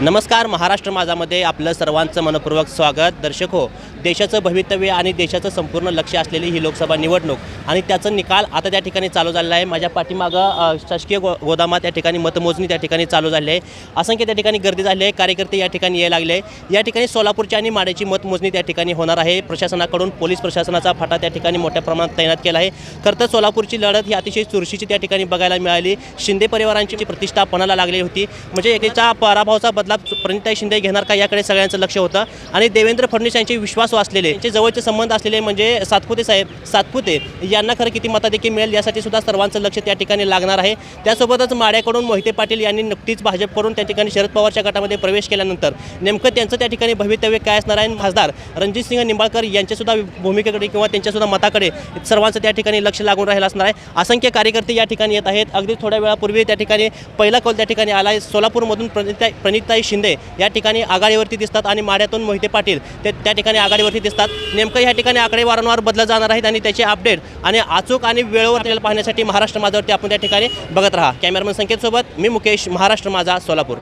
नमस्कार महाराष्ट्र माझामध्ये आपलं सर्वांचं मनपूर्वक स्वागत. दर्शक हो देशाचं भवितव्य आणि देशाचं संपूर्ण लक्ष असलेली ही लोकसभा निवडणूक आणि त्याचा निकाल आता त्या ठिकाणी चालू झालेला आहे. माझ्या पाठीमागं शासकीय गो गोदामात त्या ठिकाणी मतमोजणी त्या ठिकाणी चालू झाली आहे. असंख्य त्या ठिकाणी गर्दी झाली आहे. कार्यकर्ते या ठिकाणी यायला लागले या ठिकाणी सोलापूरची आणि माड्याची मतमोजणी त्या ठिकाणी होणार आहे. प्रशासनाकडून पोलीस प्रशासनाचा फाटा त्या ठिकाणी मोठ्या प्रमाणात तैनात केला आहे. खरं तर सोलापूरची लढत ही अतिशय चुरशीची त्या ठिकाणी बघायला मिळाली. शिंदे परिवारांची प्रतिष्ठा पणाला लागली होती. म्हणजे एकेचा पराभवाचा बदला प्रणिताई शिंदे घेणार का याकडे सगळ्यांचं लक्ष होतं. आणि देवेंद्र फडणवीस यांचे विश्वास असलेले त्यांचे जवळचे संबंध असलेले म्हणजे सातपुते साहेब सातपुते यांना खरं किती मतादेखील मिळेल यासाठी सुद्धा सर्वांचं लक्ष त्या ठिकाणी लागणार आहे. त्यासोबतच माड्याकडून मोहिते पाटील यांनी नुकतीच भाजपकडून त्या ठिकाणी शरद पवारच्या गटामध्ये प्रवेश केल्यानंतर नेमकं त्यांचं त्या ठिकाणी भवितव्य काय असणार आहे? आणि खासदार रणजितसिंह निंबाळकर यांच्यासुद्धा भूमिकेकडे किंवा त्यांच्यासुद्धा मताकडे सर्वांचं त्या ठिकाणी लक्ष लागून राहिलं असणार आहे. असंख्य कार्यकर्ते या ठिकाणी येत आहेत. अगदी थोड्या वेळापूर्वी त्या ठिकाणी पहिला कॉल त्या ठिकाणी आला आहे. सोलापूरमधून प्रणिता प्रणिताई शिंदे या ठिकाणी आघाडीवरती दिसतात आणि माड्यातून मोहिते पाटील ते त्या ठिकाणी आघाडीवरती दिसतात. नेमकं या ठिकाणी आकडे वारंवार बदलत जाणार आहेत आणि त्याचे अपडेट आणि अचूक आणि वेळेवर आपल्याला पाहण्यासाठी महाराष्ट्र माझावरती आपण त्या ठिकाणी बघत राहा. कॅमेरामन संकेतसोबत मी मुकेश महाराष्ट्र माझा सोलापूर.